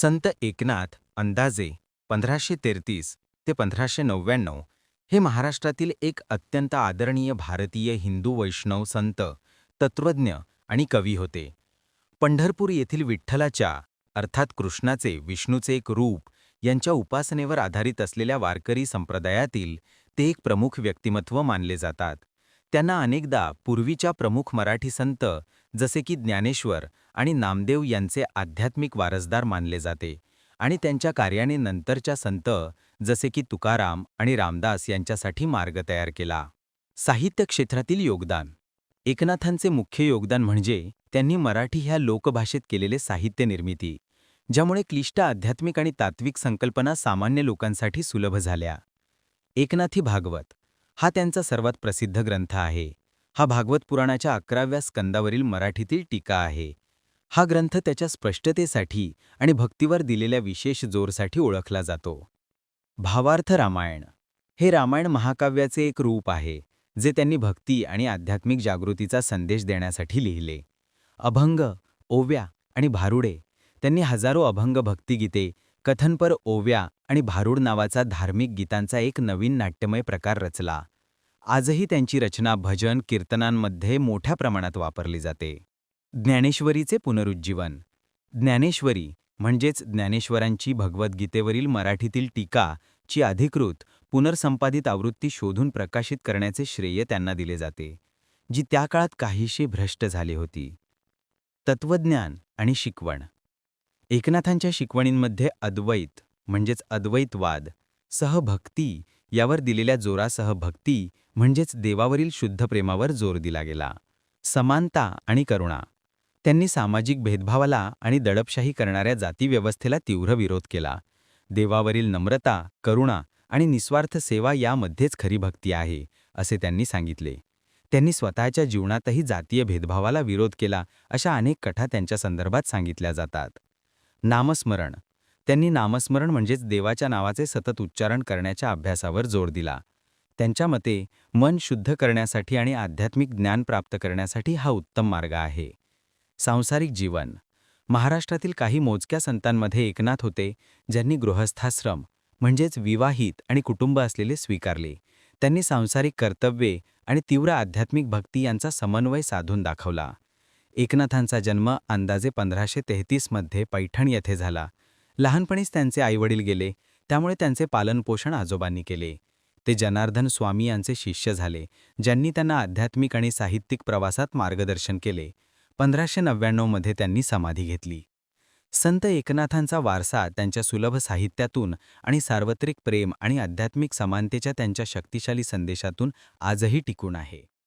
संत एकनाथ अंदाजे पंधराशे तेहतीस ते पंधराशे नव्याण्णव हे महाराष्ट्रातील एक अत्यंत आदरणीय भारतीय हिंदू वैष्णव संत तत्त्वज्ञ आणि कवी होते. पंढरपूर येथील विठ्ठलाच्या अर्थात कृष्णाचे विष्णूचे एक रूप यांच्या उपासनेवर आधारित असलेल्या वारकरी संप्रदायातील ते एक प्रमुख व्यक्तिमत्व मानले जातात. त्यांना अनेकदा पूर्वीच्या प्रमुख मराठी संत जसे की ज्ञानेश्वर आणि नामदेव यांचे आध्यात्मिक वारसदार मानले जाते आणि त्यांच्या कार्याने नंतरच्या संत जसे की तुकाराम आणि रामदास यांच्यासाठी मार्ग तयार केला. साहित्य क्षेत्रातील योगदान. एकनाथांचे मुख्य योगदान म्हणजे त्यांनी मराठी ह्या लोकभाषेत केलेले साहित्य निर्मिती ज्यामुळे क्लिष्ट आध्यात्मिक आणि तात्विक संकल्पना सामान्य लोकांसाठी सुलभ झाल्या. एकनाथी भागवत हा त्यांचा सर्वात प्रसिद्ध ग्रंथ आहे. हा भागवत पुराणाच्या अकराव्या स्कंदावरील मराठीतील टीका आहे. हा ग्रंथ त्याच्या स्पष्टतेसाठी आणि भक्तीवर दिलेल्या विशेष जोरसाठी ओळखला जातो. भावार्थ रामायण. हे रामायण महाकाव्याचे एक रूप आहे जे त्यांनी भक्ती आणि आध्यात्मिक जागृतीचा संदेश देण्यासाठी लिहिले. अभंग ओव्या आणि भारुडे त्यांनी हजारो अभंग भक्तिगीते कथनपर ओव्या आणि भारूड नावाचा धार्मिक गीतांचा एक नवीन नाट्यमय प्रकार रचला. आजही त्यांची रचना भजन कीर्तनांमध्ये मोठ्या प्रमाणात वापरली जाते. ज्ञानेश्वरीचे पुनरुज्जीवन. ज्ञानेश्वरी म्हणजेच ज्ञानेश्वरांची भगवद्गीतेवरील मराठीतील टीका ची अधिकृत पुनर्संपादित आवृत्ती शोधून प्रकाशित करण्याचे श्रेय त्यांना दिले जाते जी त्या काळात काहीशी भ्रष्ट झाली होती. तत्वज्ञान आणि शिकवण. एकनाथांच्या शिकवणींमध्ये अद्वैत म्हणजेच अद्वैतवाद सहभक्ती यावर दिलेल्या जोरासह भक्ती म्हणजेच देवावरील शुद्ध प्रेमावर जोर दिला गेला. समानता आणि करुणा. त्यांनी सामाजिक भेदभावाला आणि दडपशाही करणाऱ्या जातीव्यवस्थेला तीव्र विरोध केला. देवावरील नम्रता करुणा आणि निस्वार्थ सेवा यामध्येच खरी भक्ती आहे असे त्यांनी सांगितले. त्यांनी स्वतःच्या जीवनातही जातीय भेदभावाला विरोध केला अशा अनेक कथा त्यांच्या संदर्भात सांगितल्या जातात. नामस्मरण. त्यांनी नामस्मरण म्हणजेच देवाच्या नावाचे सतत उच्चारण करण्याच्या अभ्यासावर जोर दिला. त्यांच्या मते मन शुद्ध करण्यासाठी आणि आध्यात्मिक ज्ञान प्राप्त करण्यासाठी हा उत्तम मार्ग आहे. सांसारिक जीवन. महाराष्ट्रातील काही मोजक्या संतांमध्ये एकनाथ होते ज्यांनी गृहस्थाश्रम म्हणजेच विवाहित आणि कुटुंब असलेले स्वीकारले. त्यांनी सांसारिक कर्तव्ये आणि तीव्र आध्यात्मिक भक्ती यांचा समन्वय साधून दाखवला. एकनाथांचा जन्म अंदाजे पंधराशे तेहतीसमध्ये पैठण येथे झाला. लहानपणीच त्यांचे आईवडील गेले. त्यामुळे त्यांचे पालनपोषण आजोबांनी केले. ते जनार्दन स्वामी यांचे शिष्य झाले ज्यांनी त्यांना आध्यात्मिक आणि साहित्यिक प्रवासात मार्गदर्शन केले. पंधराशे नव्याण्णवमध्ये त्यांनी समाधी घेतली. संत एकनाथांचा वारसा त्यांच्या सुलभ साहित्यातून आणि सार्वत्रिक प्रेम आणि आध्यात्मिक समानतेच्या त्यांच्या शक्तिशाली संदेशातून आजही टिकून आहे.